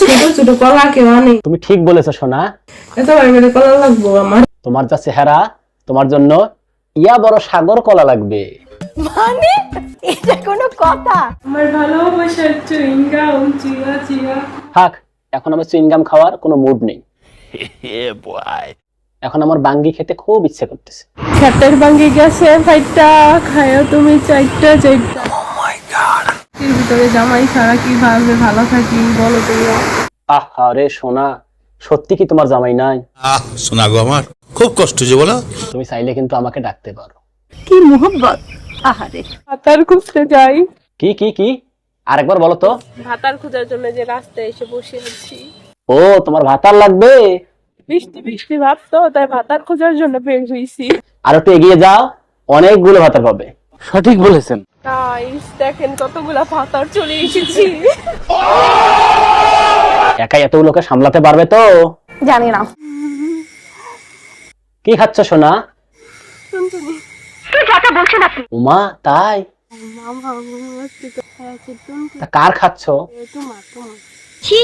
ছোট ছোট কলা কেউ আনে। তুমি ঠিক বলেছ সোনা। এত বড় বড় কলা লাগবো আমার। তোমার যা চেহারা তোমার জন্য ইয়া বড় সাগর কলা লাগবে। মানে? এটা কোনো কথা? আমার ভালোবাসার চুইংগাম চিয়া চিয়া। থাক এখন আমার চুইংগাম খাওয়ার কোনো মুড নেই। এখন আমার বাঙ্গি খেতে খুব ইচ্ছে করতেছে। খেতের ভাঙ্গি গেছে ফাইটটা খায়ও তুমি চারটা চারটা। জামাই ছাড়া কীভাবে ভালো থাকি বলো তোমরা আহা রে সোনা সত্যি কি তোমার জামাই নাই? আহ শোনা গো আমার খুব কষ্ট যে বলো। তুমি চাইলে কিন্তু আমাকে ডাকতে পারো। কি মোহব্বত? আহারে। ভাতার খুঁজতে যাই। কি কি কি? আরেকবার বলো তো। ভাতার খোঁজার জন্য যে রাস্তায় এসে বসে আছি। ও তোমার ভাতার লাগবে? বৃষ্টি বৃষ্টি ভাবতো তাই ভাতার খোঁজার জন্য বের হয়েছি আর একটু এগিয়ে যাও অনেকগুলো ভাতার পাবে। সঠিক বলেছেন। গাইস দেখেন কতগুলা ভাতার চলে এসেছি। একাই এতগুলোকে সামলাতে পারবে তো? জানি না। কি খাচ্ছ সোনা? উমা তাই? তা কার খাচ্ছ? ছি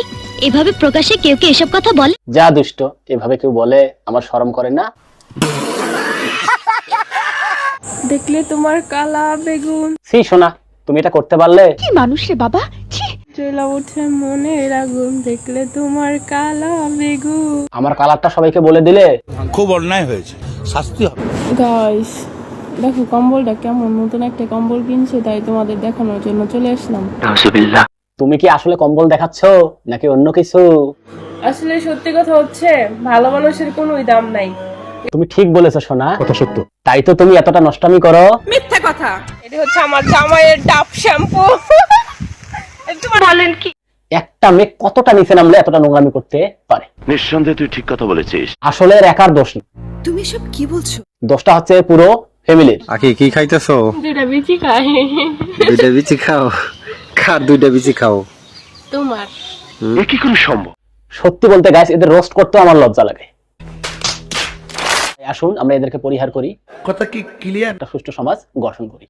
এভাবে প্রকাশ্যে কেউ কে এসব কথা বলে? যা দুষ্ট এভাবে কেউ বলে আমার শরম করে না? দেখলে তোমার কালা বেগুন। সি সোনা তুমি এটা করতে পারলে? কি মানুষ রে বাবা ছি। চলে ওঠে মনের আগুন দেখলে তোমার কালা বেগুন। আমার কালারটা সবাইকে বলে দিলে? খুব অন্যায় হয়েছে শাস্তি হবে। গাইস দেখো কম্বলটা কেমন? নতুন একটা কম্বল কিনছে তাই তোমাদের দেখানোর জন্য চলে আসলাম। তুমি কি আসলে কম্বল দেখাচ্ছ নাকি অন্য কিছু? আসলে সত্যি কথা হচ্ছে ভালো মানুষের কোনো দাম নাই। তুমি ঠিক বলেছ সোনা। কথা সত্য। তাই তো তুমি এতটা নষ্টামি করো। মিথ্যা কথা। এটা হচ্ছে আমার জামাইয়ের ডাব শ্যাম্পু। তোমার বলেন কি? একটা মেয়ে কতটা নিচে নামলে এতটা নোংরামি করতে পারে? নিঃসন্দেহে তুই ঠিক কথা বলেছিস। আসলে এর একার দোষ না তুমি সব কি বলছো? দোষটা হচ্ছে পুরো ফ্যামিলির আকি কি খাইতেছো? দুটা বিচি খাই। দুইটা বিচি খাও। কার দুইটা বিচি খাও? তোমার। এ কি করে সম্ভব? সত্যি বলতে গাইস এদের রোস্ট করতেও আমার লজ্জা লাগে। আসুন আমরা এদেরকে পরিহার করি। কথা কি ক্লিয়ার একটা সুষ্ঠু সমাজ গঠন করি।